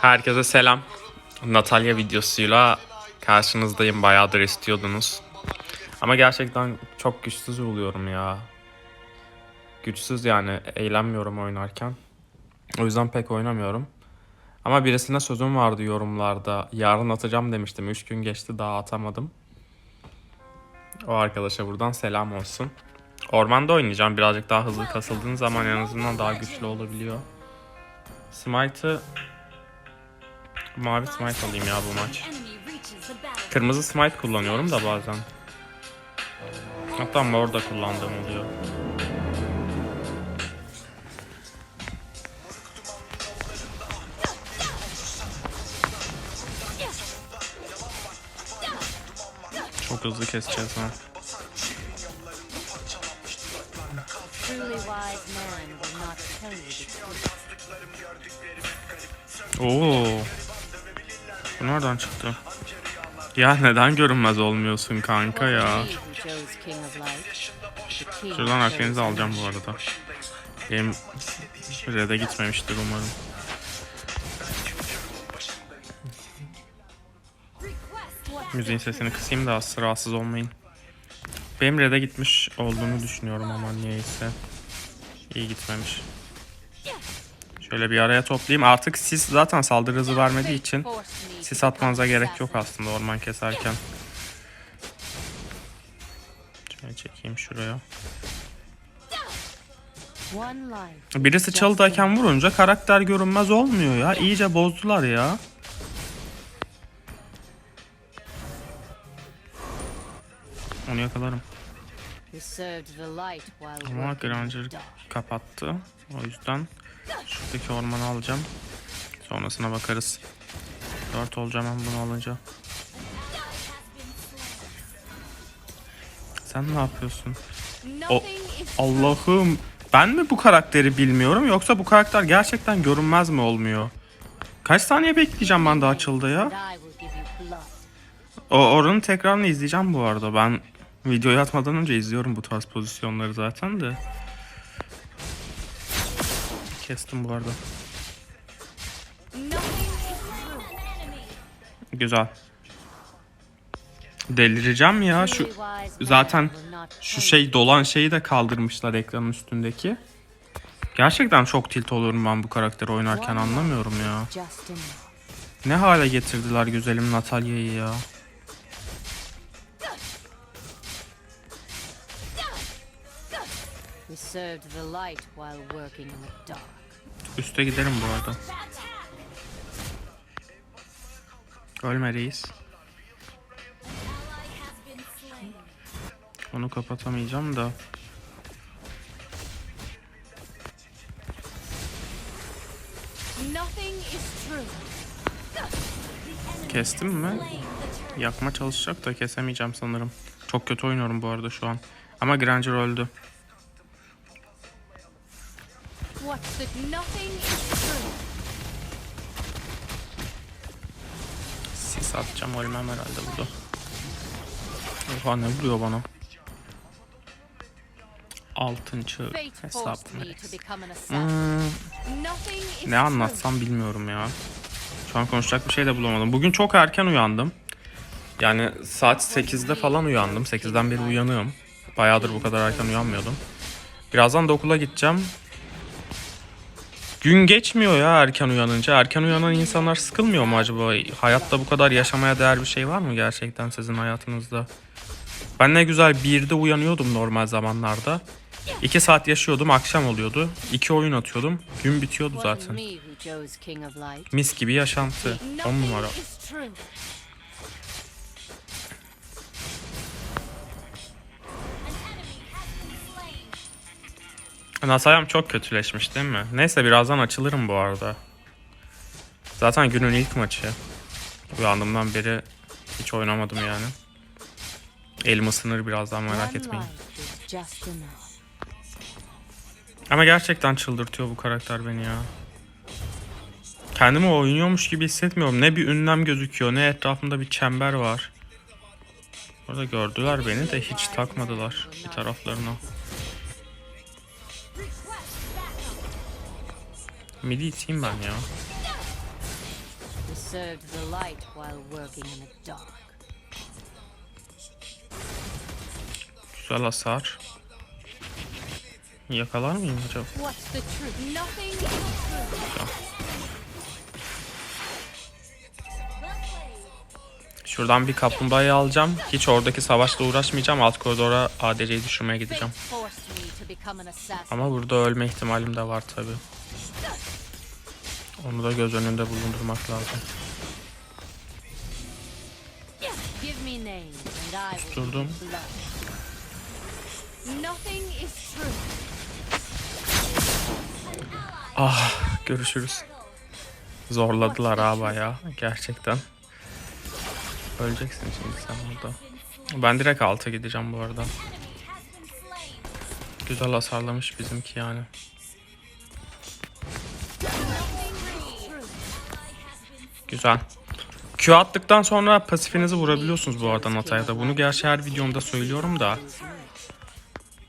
Herkese selam. Natalya videosuyla karşınızdayım. Bayağıdır istiyordunuz. Ama gerçekten çok güçsüz buluyorum ya. Güçsüz yani eğlenmiyorum oynarken. O yüzden pek oynamıyorum. Ama birisine sözüm vardı yorumlarda. Yarın atacağım demiştim. 3 gün geçti daha atamadım. O arkadaşa buradan selam olsun. Ormanda oynayacağım. Birazcık daha hızlı kasıldığın zaman en azından daha güçlü olabiliyor. Smite'ı Mavi smite alayım ya bu maç. Kırmızı smite kullanıyorum da bazen. Hatta mor da kullandığım oluyor. Çok hızlı keseceğiz ha. Oo. Bu nereden çıktı? Ya neden görünmez olmuyorsun kanka ya? Şuradan Akdeniz'i alacağım bu arada. Benim Red'e gitmemiştir umarım. Müziğin sesini kısayım da az rahatsız olmayın. Benim Red'e gitmiş olduğunu düşünüyorum ama niyeyse. İyi gitmemiş. Şöyle bir araya toplayayım. Artık sis zaten saldırı hızı vermediği için sis atmanıza gerek yok aslında orman keserken. Şöyle çekeyim şuraya. Birisi çalıdayken vurunca karakter görünmez olmuyor ya. İyice bozdular ya. Onu yakalarım. Ama Granger kapattı. O yüzden şuradaki ormanı alacağım. Sonrasına bakarız. 4 olacağım ben bunu alınca. Sen ne yapıyorsun? O Allah'ım ben mi bu karakteri bilmiyorum yoksa bu karakter gerçekten görünmez mi olmuyor? Kaç saniye bekleyeceğim ben daha açıldı ya? O oranın tekrarını izleyeceğim bu arada. Ben videoyu atmadan önce izliyorum bu tarz pozisyonları zaten de. Kestim bu arada. Güzel. Delireceğim ya şu zaten şu şey dolan şeyi de kaldırmışlar ekranın üstündeki. Gerçekten çok tilt oluyorum ben bu karakteri oynarken anlamıyorum ya. Ne hale getirdiler güzelim Natalya'yı ya. Üste giderim bu arada. Ölme reis. Onu kapatamayacağım da. Kestim mi? Yakma çalışacak da kesemeyeceğim sanırım. Çok kötü oynuyorum bu arada şu an. Ama Granger öldü. What's Sis atacağım ölmem herhalde burada. Oha ne vuruyor bana? Altın çığ Fate hesap. Hmm, ne anlatsam bilmiyorum ya. Şu an konuşacak bir şey de bulamadım. Bugün çok erken uyandım. Yani saat 8'de falan uyandım. 8'den beri uyanığım. Bayağıdır bu kadar erken uyanmıyordum. Birazdan da okula gideceğim. Gün geçmiyor ya erken uyanınca. Erken uyanan insanlar sıkılmıyor mu acaba? Hayatta bu kadar yaşamaya değer bir şey var mı gerçekten sizin hayatınızda? Ben ne güzel 1'de uyanıyordum normal zamanlarda. 2 saat yaşıyordum akşam oluyordu. 2 oyun atıyordum. Gün bitiyordu zaten. Mis gibi yaşantı. 10 Nothing numara. Nasayam çok kötüleşmiş değil mi? Neyse birazdan açılırım bu arada. Zaten günün ilk maçı. Uyandığımdan beri hiç oynamadım yani. Elim ısınır birazdan merak etmeyin. Ama gerçekten çıldırtıyor bu karakter beni ya. Kendimi oynuyormuş gibi hissetmiyorum. Ne bir ünlem gözüküyor ne etrafımda bir çember var. Orada gördüler beni de hiç takmadılar bir taraflarına. Midi iteyim ben ya. Güzel hasar. Yakalar mıyım acaba? Şuradan bir kaplumbağayı alacağım. Hiç oradaki savaşla uğraşmayacağım. Alt koridora ADC'yi düşürmeye gideceğim. Ama burada ölme ihtimalim de var tabi. Onu da göz önünde bulundurmak lazım. True. Ah görüşürüz. Zorladılar ha bayağı gerçekten. Öleceksin şimdi sen burada. Ben direkt alta gideceğim bu arada. Güzel hasarlamış bizimki yani. Güzel. Q attıktan sonra pasifinizi vurabiliyorsunuz bu arada Nataya'da. Bunu gerçi her videomda söylüyorum da.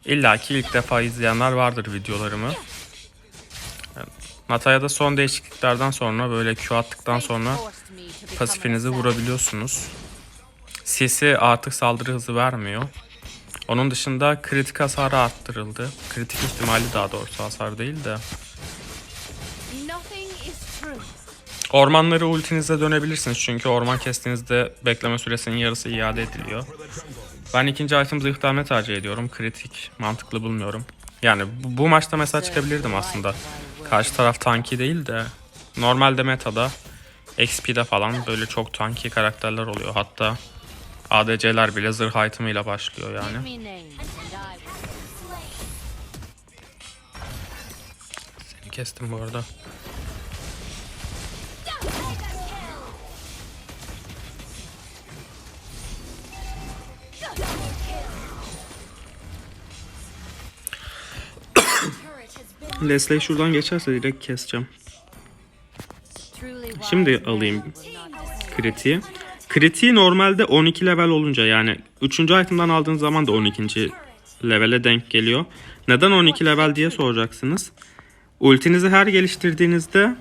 İlla ki ilk defa izleyenler vardır videolarımı. Nataya'da son değişikliklerden sonra böyle Q attıktan sonra pasifinizi vurabiliyorsunuz. Sisi artık saldırı hızı vermiyor. Onun dışında kritik hasarı arttırıldı. Kritik ihtimali daha doğrusu hasar değil de. Ormanları ultinize dönebilirsiniz çünkü orman kestiğinizde bekleme süresinin yarısı iade ediliyor. Ben ikinci item zırhtarme tercih ediyorum. Kritik mantıklı bulmuyorum. Yani bu, bu maçta mesela çıkabilirdim aslında. Karşı taraf tanki değil de normalde metada XP'de falan böyle çok tanki karakterler oluyor. Hatta ADC'ler bile zırh itemıyla başlıyor yani. Seni kestim bu arada. Leslie şuradan geçerse direkt keseceğim. Şimdi alayım kritiği. Kritiği normalde 12 level olunca yani 3. item'dan aldığınız zaman da 12. levele denk geliyor. Neden 12 level diye soracaksınız. Ultinizi her geliştirdiğinizde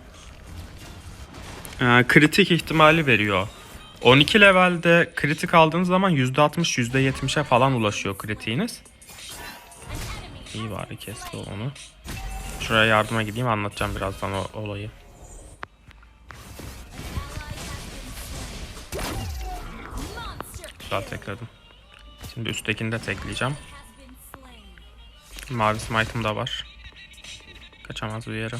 e, kritik ihtimali veriyor. 12 levelde kritik aldığınız zaman %60 %70'e falan ulaşıyor kritiğiniz. İyi bari kesti onu. Şuraya yardıma gideyim anlatacağım birazdan o olayı. Güzel tekladım. Şimdi üsttekini de tekleyeceğim. Mavi smite'ım da var. Kaçamaz bir yere.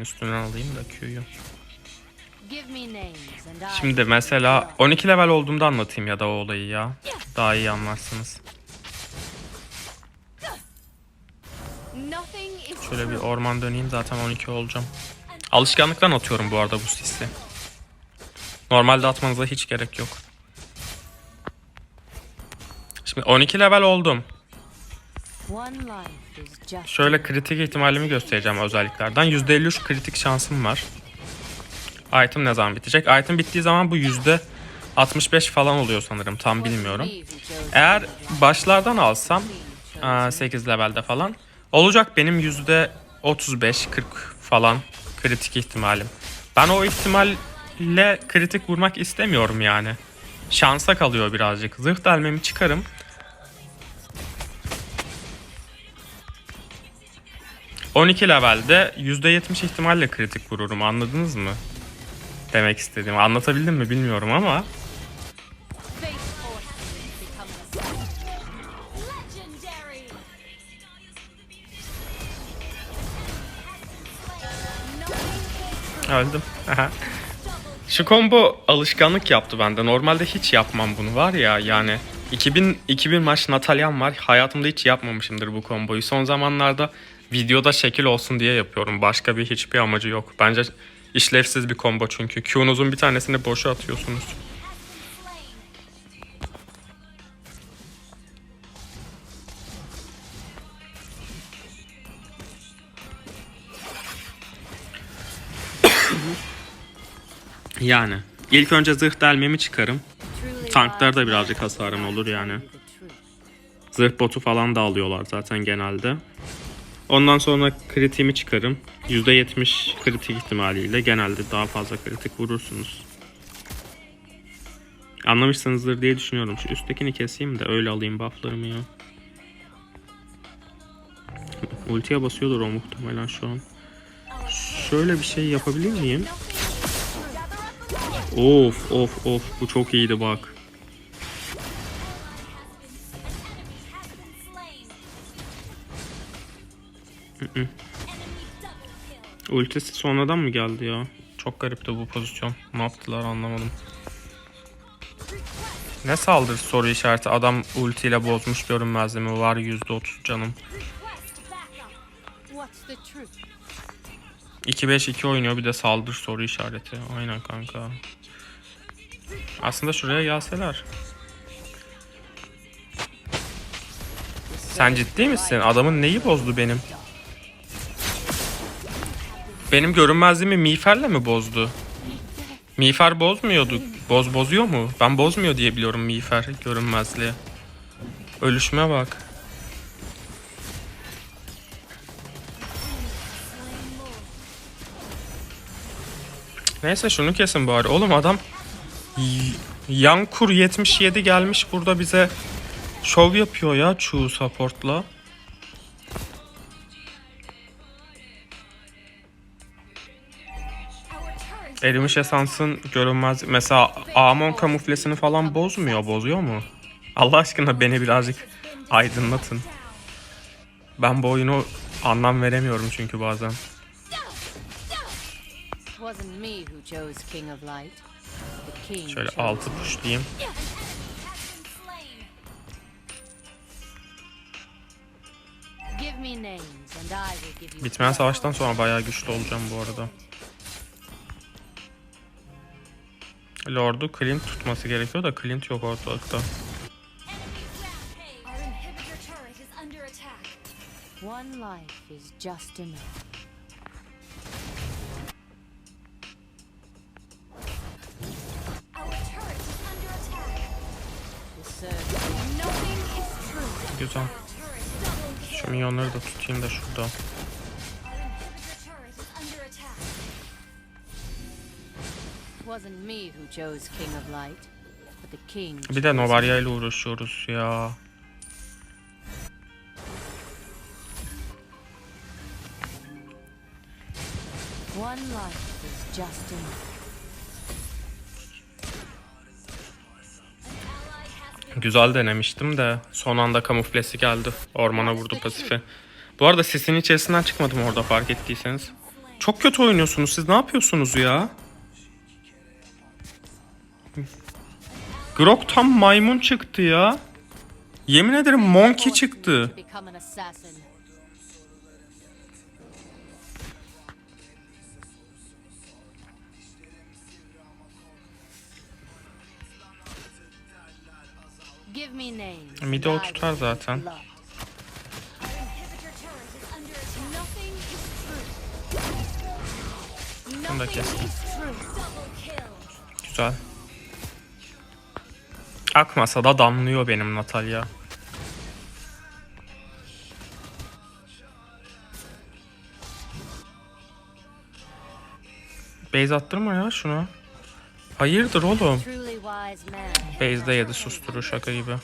Şöyle senin üstünden alayım da Q'yu. Şimdi mesela 12 level olduğumda anlatayım ya da o olayı ya. Daha iyi anlarsınız. Şöyle bir orman döneyim zaten 12 olacağım. Alışkanlıktan atıyorum bu arada bu sisi. Normalde atmanıza hiç gerek yok. Şimdi 12 level oldum. Şöyle kritik ihtimalimi göstereceğim özelliklerden. %53 kritik şansım var. Item ne zaman bitecek? Item bittiği zaman bu %65 falan oluyor sanırım. Tam bilmiyorum. Eğer başlardan alsam 8 levelde falan olacak benim %35-40 falan kritik ihtimalim. Ben o ihtimalle kritik vurmak istemiyorum yani. Şansa kalıyor birazcık. Zırh delmemi çıkarım. ...12 levelde %70 ihtimalle kritik vururum anladınız mı? Demek istediğimi anlatabildim mi bilmiyorum ama... Öldüm. Aha. Şu combo alışkanlık yaptı bende. Normalde hiç yapmam bunu var ya yani 2000 2000 maç Natalyan var. Hayatımda hiç yapmamışımdır bu komboyu. Son zamanlarda videoda şekil olsun diye yapıyorum. Başka bir hiçbir amacı yok. Bence işlevsiz bir combo çünkü. Q'nuzun bir tanesini boşa atıyorsunuz. Yani ilk önce zırh delmemi çıkarım. Truly Tanklarda wise birazcık hasarım olur yani. Zırh botu falan da alıyorlar zaten genelde. Ondan sonra kritiğimi çıkarım. %70 kritik ihtimaliyle genelde daha fazla kritik vurursunuz. Anlamışsınızdır diye düşünüyorum. Şu üsttekini keseyim de öyle alayım bufflarımı ya. Ultiye basıyordur o muhtemelen şu an. Şöyle bir şey yapabilir miyim? Of of of bu çok iyiydi bak. Ultisi sonradan mı geldi ya? Çok garipti bu pozisyon. Ne yaptılar anlamadım. Ne saldırı soru işareti? Adam ultiyle bozmuş görünmezliğimi var %30 canım. What's the truth? 2-5-2 oynuyor bir de saldır soru işareti. Aynen kanka. Aslında şuraya gelseler. Sen ciddi misin? Adamın neyi bozdu benim? Benim görünmezliğimi miğferle mi bozdu? Miğfer bozmuyordu. Boz bozuyor mu? Ben bozmuyor diye biliyorum miğfer görünmezliği. Ölüşme bak. Neyse şunu kesin bari. Oğlum adam Yankur 77 gelmiş burada bize şov yapıyor ya Chu support'la. Erimiş esansın görünmez mesela Amon kamuflesini falan bozmuyor bozuyor mu? Allah aşkına beni birazcık aydınlatın. Ben bu oyunu anlam veremiyorum çünkü bazen. Şöyle altı you Bitmeyen savaştan sonra bayağı güçlü olacağım bu arada. Lord'u Clint tutması gerekiyor da Clint yok ortalıkta. One life is just enough. Our turret is under attack. The surge Nothing is true. Güzel. Şu minyonları da tutayım da şurada. Bir de Novaria ile uğraşıyoruz ya. Güzel denemiştim de son anda kamuflesi geldi. Ormana vurdu pasifi. Bu arada sesin içerisinden çıkmadım orada fark ettiyseniz. Çok kötü oynuyorsunuz. Siz ne yapıyorsunuz ya? Grok tam maymun çıktı ya. Yemin ederim monkey çıktı. Midi o tutar zaten. Bunu da kestim. Güzel. Akmasa da damlıyor benim Natalya. Base attırma ya şuna. Hayırdır oğlum? Base'de yedi susturu şaka gibi.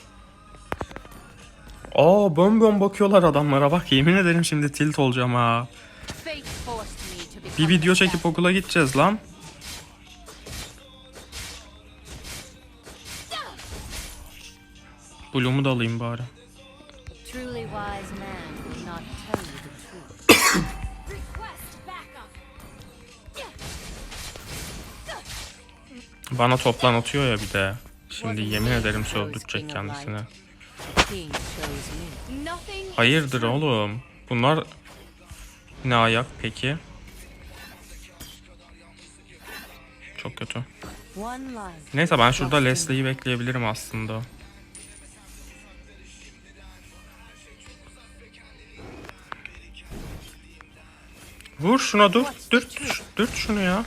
Aa bön bön bakıyorlar adamlara bak yemin ederim şimdi tilt olacağım ha. Bir video çekip okula gideceğiz lan. The truth. Request backup. Bana toplan atıyor ya bir de. Şimdi yemin ederim of kendisine. Hayırdır oğlum? Bunlar ne ayak peki? Çok kötü. Neyse ben şurada Leslie'yi bekleyebilirim aslında. Vur şuna dur. Dürt, dürt şunu ya.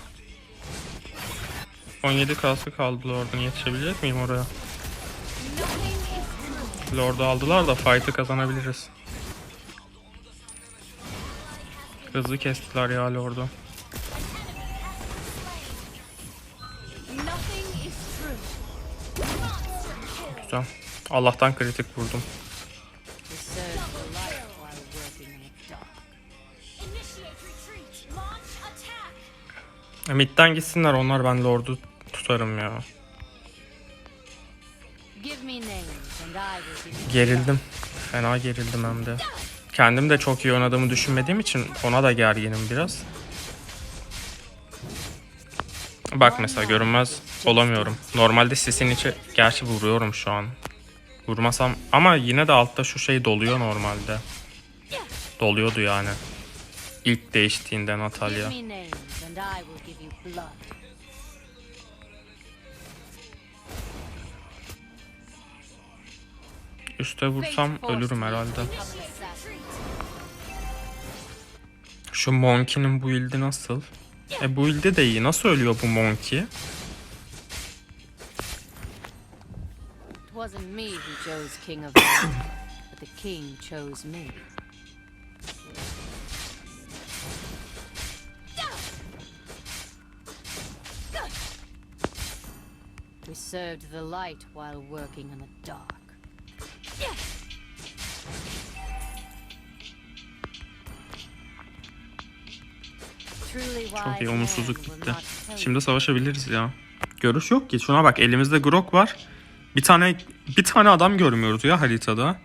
17 kalsı kaldı oradan yetişebilecek miyim oraya? Lord'u aldılar da fight'ı kazanabiliriz. Hızlı kestiler ya Lord'u. Güzel. Allah'tan kritik vurdum. Mid'den gitsinler onlar ben Lord'u tutarım ya. Gerildim. Fena gerildim hem de. Kendim de çok iyi oynadığımı düşünmediğim için ona da gerginim biraz. Bak mesela görünmez olamıyorum. Normalde sisin içi gerçi vuruyorum şu an. Vurmasam ama yine de altta şu şey doluyor normalde. Doluyordu yani. İlk değiştiğinde Natalya. Blood. Üste vursam ölürüm herhalde. Şu Monkey'nin bu ildi nasıl? E bu ildi de iyi. Nasıl ölüyor bu Monkey? It wasn't me who chose King of but the king chose me. Served the light while working in the dark. Çok iyi umutsuzluk bitti. Şimdi savaşabiliriz ya. Görüş yok ki. Şuna bak elimizde Grok var. Bir tane bir tane adam görmüyoruz ya haritada.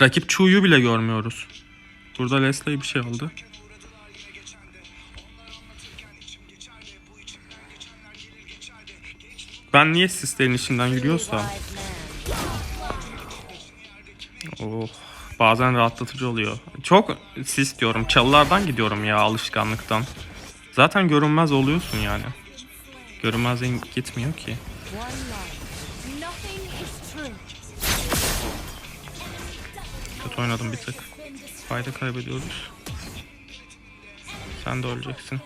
Rakip Chu'yu bile görmüyoruz. Burada Leslie bir şey oldu. Ben niye sislerin içinden yürüyorsam? Oh, bazen rahatlatıcı oluyor. Çok sis diyorum. Çalılardan gidiyorum ya alışkanlıktan. Zaten görünmez oluyorsun yani. Görünmezden gitmiyor ki. Kötü oynadım bir tık. Fayda kaybediyoruz. Sen de öleceksin.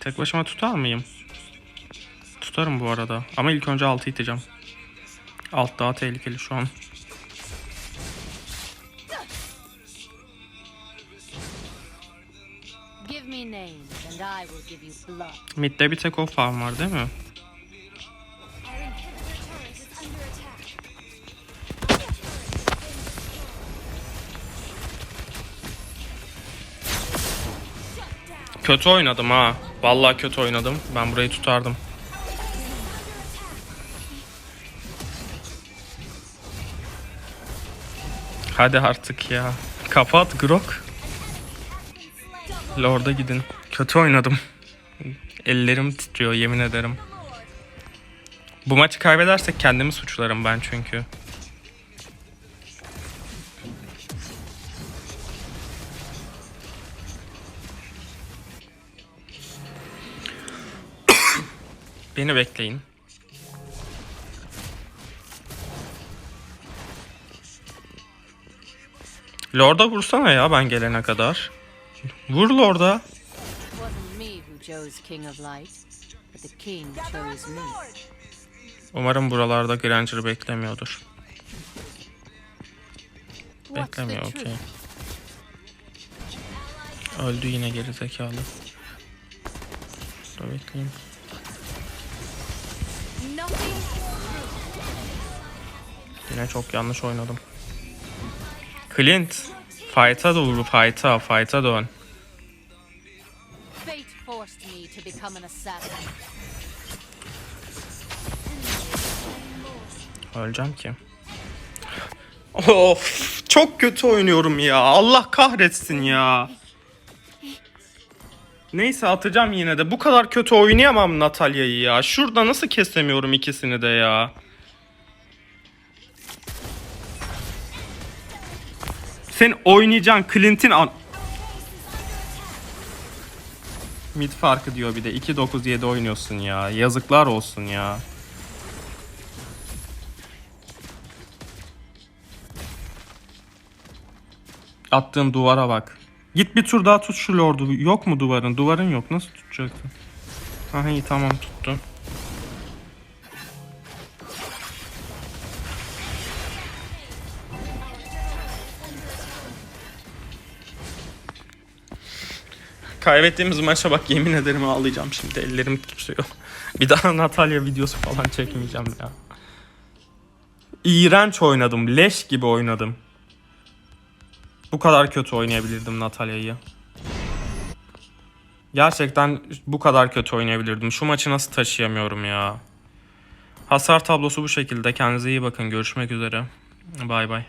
Tek başıma tutar mıyım? Tutarım bu arada. Ama ilk önce altı iteceğim. Alt daha tehlikeli şu an. Mid'de bir tek o farm var değil mi? Kötü oynadım ha. Vallahi kötü oynadım. Ben burayı tutardım. Hadi artık ya. Kapat Grok. Lord'a gidin. Kötü oynadım. Ellerim titriyor yemin ederim. Bu maçı kaybedersek kendimi suçlarım ben çünkü. Beni bekleyin. Lord'a vursana ya ben gelene kadar. Vur Lord'a. Umarım buralarda Granger beklemiyordur. Beklemiyor okey. Öldü yine geri zekalı. Dur bekleyeyim. Yine çok yanlış oynadım. Clint. Fight'a doğru fight'a fight'a dön. Öleceğim ki. Of çok kötü oynuyorum ya. Allah kahretsin ya. Neyse atacağım yine de. Bu kadar kötü oynayamam Natalya'yı ya. Şurada nasıl kesemiyorum ikisini de ya. Sen oynayacaksın Clint'in an... Mid farkı diyor bir de. 2-9-7 oynuyorsun ya. Yazıklar olsun ya. Attığın duvara bak. Git bir tur daha tut şu lordu. Yok mu duvarın? Duvarın yok. Nasıl tutacaktın? Aha iyi tamam tuttu. Kaybettiğimiz maça bak yemin ederim ağlayacağım şimdi. Ellerim titriyor. Bir daha Natalya videosu falan çekmeyeceğim ya. İğrenç oynadım. Leş gibi oynadım. Bu kadar kötü oynayabilirdim Natalya'yı. Gerçekten bu kadar kötü oynayabilirdim. Şu maçı nasıl taşıyamıyorum ya. Hasar tablosu bu şekilde. Kendinize iyi bakın. Görüşmek üzere. Bay bay.